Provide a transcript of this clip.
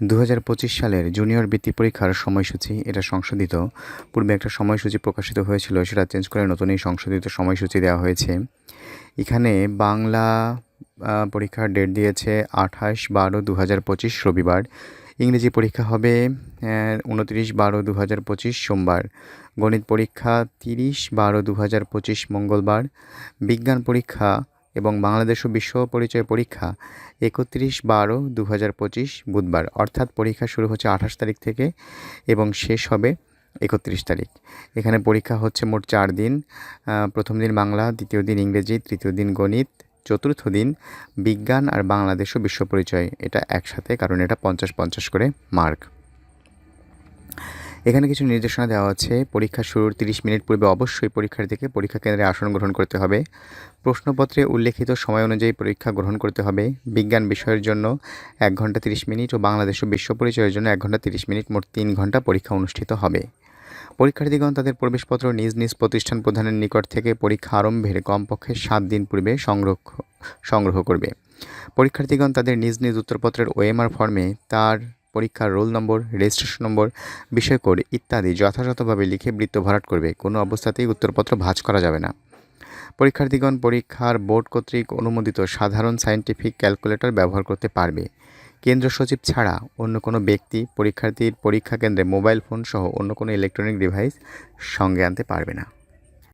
দু হাজার পঁচিশ সালের জুনিয়র বৃত্তি পরীক্ষার সময়সূচি এটা সংশোধিত। পূর্বে একটা সময়সূচি প্রকাশিত হয়েছিল, সেটা চেঞ্জ করে নতুন এই সংশোধিত সময়সূচি দেওয়া হয়েছে। এখানে বাংলা পরীক্ষার ডেট দিয়েছে আঠাশ বারো দু রবিবার। ইংরেজি পরীক্ষা হবে উনত্রিশ বারো দু সোমবার। গণিত পরীক্ষা তিরিশ বারো দু মঙ্গলবার। বিজ্ঞান পরীক্ষা এবং বাংলাদেশ বিশ্ব পরিচয় পরীক্ষা একত্রিশ বারো দু হাজার পঁচিশ বুধবার। অর্থাৎ পরীক্ষা শুরু হচ্ছে আঠাশ তারিখ থেকে এবং শেষ হবে একত্রিশ তারিখ। এখানে পরীক্ষা হচ্ছে মোট চার দিন। প্রথম দিন বাংলা, দ্বিতীয় দিন ইংরেজি, তৃতীয় দিন গণিত, চতুর্থ দিন বিজ্ঞান আর বাংলাদেশ বিশ্ব পরিচয়। এটা একসাথে, কারণ এটা পঞ্চাশ পঞ্চাশ করে মার্ক। এখানে কিছু নির্দেশনা দেওয়া আছে। পরীক্ষা শুরুর তিরিশ মিনিট পূর্বে অবশ্যই পরীক্ষার্থীকে পরীক্ষা কেন্দ্রে আসন গ্রহণ করতে হবে। প্রশ্নপত্রে উল্লেখিত সময় অনুযায়ী পরীক্ষা গ্রহণ করতে হবে। বিজ্ঞান বিষয়ের জন্য এক ঘণ্টা তিরিশ মিনিট ও বাংলাদেশ ও বিশ্ব পরিচয়ের জন্য এক ঘণ্টা তিরিশ মিনিট মোট তিন ঘণ্টা পরীক্ষা অনুষ্ঠিত হবে। পরীক্ষার্থীগণ তাদের প্রবেশপত্র নিজ নিজ প্রতিষ্ঠান প্রধানের নিকট থেকে পরীক্ষা আরম্ভের কমপক্ষে সাত দিন পূর্বে সংগ্রহ সংগ্রহ করবে। পরীক্ষার্থীগণ তাদের নিজ নিজ উত্তরপত্রের ওএমআর ফর্মে তার পরীক্ষার রোল নম্বর রেজিস্ট্রেশন নম্বর, বিষয় কোড ইত্যাদি যথাযথভাবে লিখে বৃত্ত ভরাট করবে। কোনো অবস্থাতেই উত্তরপত্র ভাঁজ করা যাবে না। পরীক্ষার্থীগণ পরীক্ষার বোর্ড কর্তৃক অনুমোদিত সাধারণ সায়েন্টিফিক ক্যালকুলেটর ব্যবহার করতে পারবে। কেন্দ্র সচিব ছাড়া অন্য কোনো ব্যক্তি পরীক্ষার্থীর পরীক্ষা কেন্দ্রে মোবাইল ফোন সহ অন্য কোনো ইলেকট্রনিক ডিভাইস সঙ্গে আনতে পারবে না।